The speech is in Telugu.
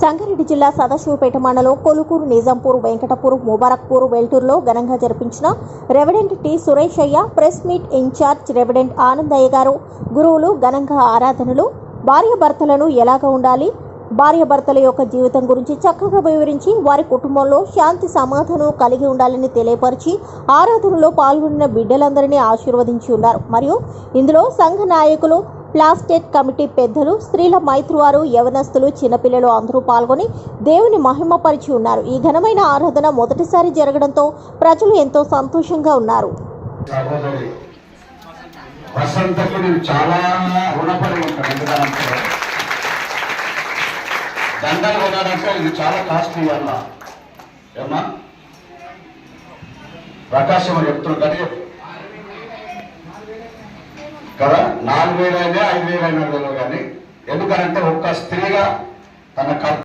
సంగారెడ్డి జిల్లా సదాశివపేట మండలం కొలుకూరు నిజాంపూర్ వెంకటపూర్ ముబారక్పూర్ వెల్టూరులో ఘనంగా జరిపించిన రెవిడెంట్ టి సురేష్ అయ్య press meet incharge reverend Anandayya గారు గురువులు ఘనంగా ఆరాధనలు భార్యాభర్తలను ఎలాగ ఉండాలి భార్యాభర్తల యొక్క జీవితం గురించి చక్కగా వివరించి వారి కుటుంబంలో శాంతి సమాధానం కలిగి ఉండాలని తెలియపరిచి ఆరాధనలో పాల్గొన్న బిడ్డలందరినీ ఆశీర్వదించి ఉన్నారు. మరియు ఇందులో సంఘ నాయకులు ప్లాస్టేట్ కమిటీ పెద్దలు స్త్రీల మైత్రువారు యవనస్తులు చిన్నపిల్లలు అందరూ పాల్గొని దేవుని మహిమపరిచి ఉన్నారు. ఈ ఘనమైన ఆరాధన మొదటిసారి జరగడంతో ప్రజలు ఎంతో సంతోషంగా ఉన్నారు. సహోదరి వసంతకు కదా? నాలుగు వేలైనా ఐదు వేలైనా కానీ. ఎందుకంటే ఒక్క స్త్రీగా తన కర్త